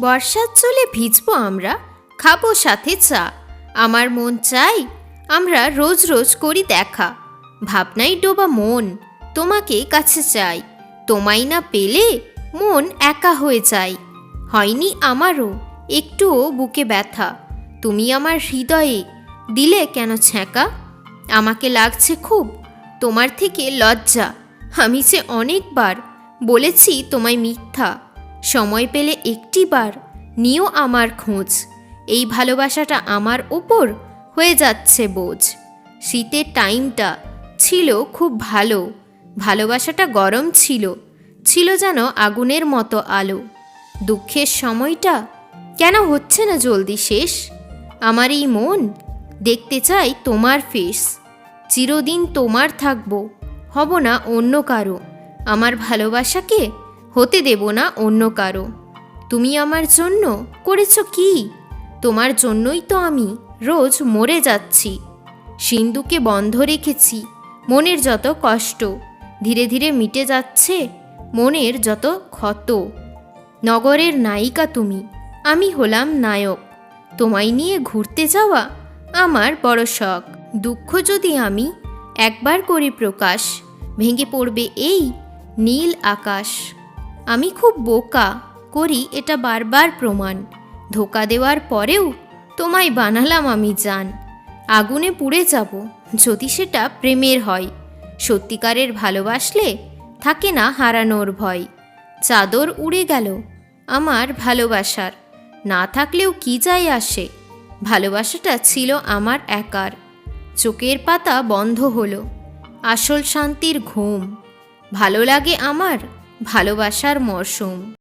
বর্ষার চলে ভিজবো আমরা, খাব সাথে চা। আমার মন চাই আমরা রোজ রোজ করি দেখা। ভাবনাই ডোবা মন, তোমাকে কাছে চাই। তোমায় না পেলে মন একা হয়ে যায়। হয়নি আমারও একটুও বুকে ব্যথা। তুমি আমার হৃদয়ে দিলে কেন ছ্যাঁকা? আমাকে লাগছে খুব তোমার থেকে লজ্জা। আমি যে অনেকবার বলেছি তোমায় মিথ্যা। সময় পেলে একটিবার নিও আমার খোঁজ। এই ভালোবাসাটা আমার ওপর হয়ে যাচ্ছে বোঝ। শীতের টাইমটা ছিল খুব ভালো। ভালোবাসাটা গরম ছিল। ছিল যেন আগুনের মতো আলো। দুঃখের সময়টা কেন হচ্ছে না জলদি শেষ? আমার এই মন দেখতে চাই তোমার ফেস চিরদিন তোমার থাকব, হব না অন্য কারও। আমার ভালোবাসাকে হতে দেব না অন্য কারও। তুমি আমার জন্য করেছ কি? তোমার জন্যই তো আমি রোজ মরে যাচ্ছি। সিন্ধুকে বন্ধ রেখেছি, মনের যত কষ্ট, ধীরে ধীরে মিটে যাচ্ছে মনের যত ক্ষত। নগরের নায়িকা তুমি, আমি হলাম নায়ক। তোমায় নিয়ে ঘুরতে যাওয়া আমার বড় শখ। দুঃখ যদি আমি একবার করি প্রকাশ, ভেঙে পড়বে এই নীল আকাশ। আমি খুব বোকা, করি এটা বারবার প্রমাণ। ধোকা দেওয়ার পরেও তোমায় বানালাম আমি জান। আগুনে পুড়ে যাব, যদি সেটা প্রেমের হয়। সত্যিকারের ভালোবাসলে থাকে না হারানোর ভয়। চাদর উড়ে গেল আমার ভালোবাসার, না থাকলেও কি যায় আসে? ভালোবাসাটা ছিল আমার একার। চোখের পাতা বন্ধ হলো, আসল শান্তির ঘুম। ভালো লাগে আমার ভালোবাসার মরশুম।